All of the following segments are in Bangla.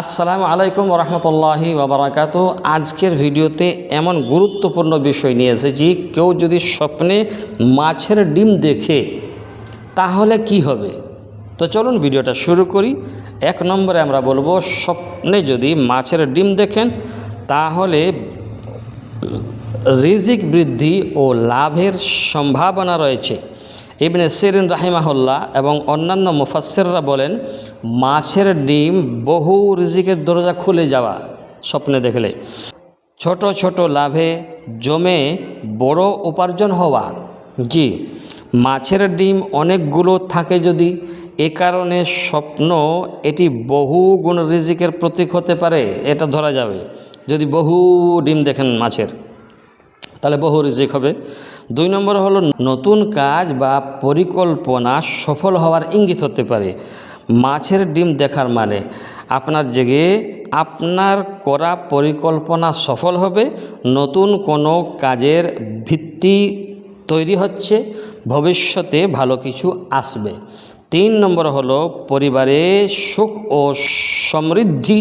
আসসালামু আলাইকুম রহমতুল্লাহি বাবরাকাত আজকের ভিডিওতে এমন গুরুত্বপূর্ণ বিষয় নিয়ে এসেছি, কেউ যদি স্বপ্নে মাছের ডিম দেখে, তাহলে কি হবে? তো চলুন ভিডিওটা শুরু করি। এক নম্বরে আমরা বলব, স্বপ্নে যদি মাছের ডিম দেখেন, তাহলে রিজিক বৃদ্ধি ও লাভের সম্ভাবনা রয়েছে। ইবনে সিরিন রাহিমাহুল্লাহ এবং অন্যান্য মুফাসসিররা বলেন, মাছের ডিম বহু রিজিকের দরজা খুলে যাওয়া স্বপ্নে দেখলে। ছোট ছোট লাভে জমে বড় উপার্জন হওয়া। জি, মাছের ডিম অনেকগুলো থাকে যদি, এ কারণে স্বপ্ন এটি বহু গুণ রিজিকের প্রতীক হতে পারে, এটা ধরা যাবে। যদি বহু ডিম দেখেন মাছের। তাহলে বহু রিজিক হবে। দুই নম্বর হলো নতুন কাজ বা পরিকল্পনা সফল হওয়ার ইঙ্গিত হতে পারে। মাছের ডিম দেখার মানে আপনার জেগে আপনার করা পরিকল্পনা সফল হবে, নতুন কোনো কাজের ভিত্তি তৈরি হচ্ছে, ভবিষ্যতে ভালো কিছু আসবে। তিন নম্বর হলো পরিবারে সুখ ও সমৃদ্ধি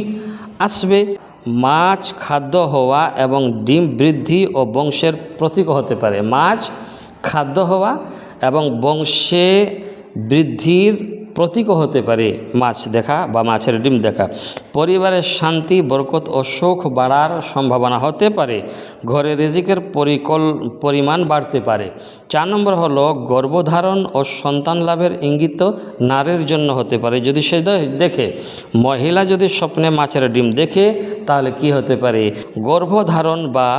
আসবে। মাছ খাদ্য হওয়া এবং ডিম বৃদ্ধি ও বংশের প্রতীক হতে পারে। মাছ খাদ্য হওয়া এবং বংশে বৃদ্ধির প্রতীকও হতে পারে, মাছ দেখা বা মাছের ডিম দেখা। পরিবারের শান্তি, বরকত ও সুখ বাড়ার সম্ভাবনা হতে পারে। ঘরে রেজিকের পরিকল, পরিমাণ বাড়তে পারে। চার নম্বর হলো গর্ভধারণ ও সন্তান লাভের ইঙ্গিত নারীর জন্য হতে পারে। যদি সে দেখে, মহিলা যদি স্বপ্নে মাছের ডিম দেখে, তাহলে কি হতে পারে? গর্ভধারণ বা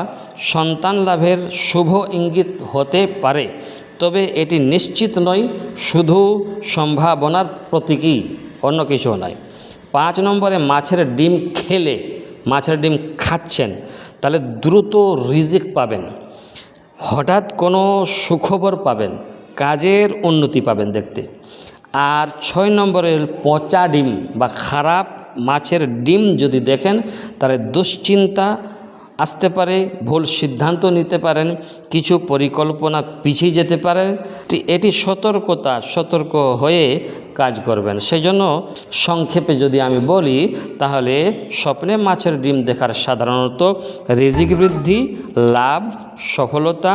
সন্তান লাভের শুভ ইঙ্গিত হতে পারে। তবে এটি নিশ্চিত নয়, শুধু সম্ভাবনার প্রতীকী, অন্য কিছু নয়। পাঁচ নম্বরে মাছের ডিম খেলে, মাছের ডিম খাচ্ছেন, তাহলে দ্রুত রিজিক পাবেন। হঠাৎ কোনো সুখবর পাবেন, কাজের উন্নতি পাবেন দেখতে। আর ছয় নম্বরে পচা ডিম বা খারাপ মাছের ডিম যদি দেখেন, তাহলে দুশ্চিন্তা আসতে পারে, ভুল সিদ্ধান্ত নিতে পারেন, কিছু পরিকল্পনা পিছিয়ে যেতে পারেন এটি সতর্কতা, সতর্ক হয়ে কাজ করবেন। সেই জন্য সংক্ষেপে যদি আমি বলি, তাহলে স্বপ্নে মাছের ডিম দেখার সাধারণত রিজিক বৃদ্ধি, লাভ, সফলতা,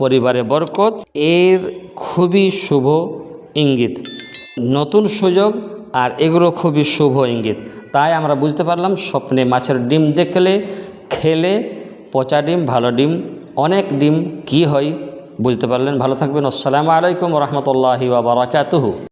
পরিবারে বরকত, এর খুবই শুভ ইঙ্গিত। নতুন সুযোগ আর এগুলো খুবই শুভ ইঙ্গিত। তাই আমরা বুঝতে পারলাম, স্বপ্নে মাছের ডিম দেখলে খেলে পচা ডিম, ভালো ডিম, অনেক ডিম কি হয় বুঝতে পারলেন? ভালো থাকবেন। আসসালামু আলাইকুম রহমতুল্লাহি বারাকাতুহু।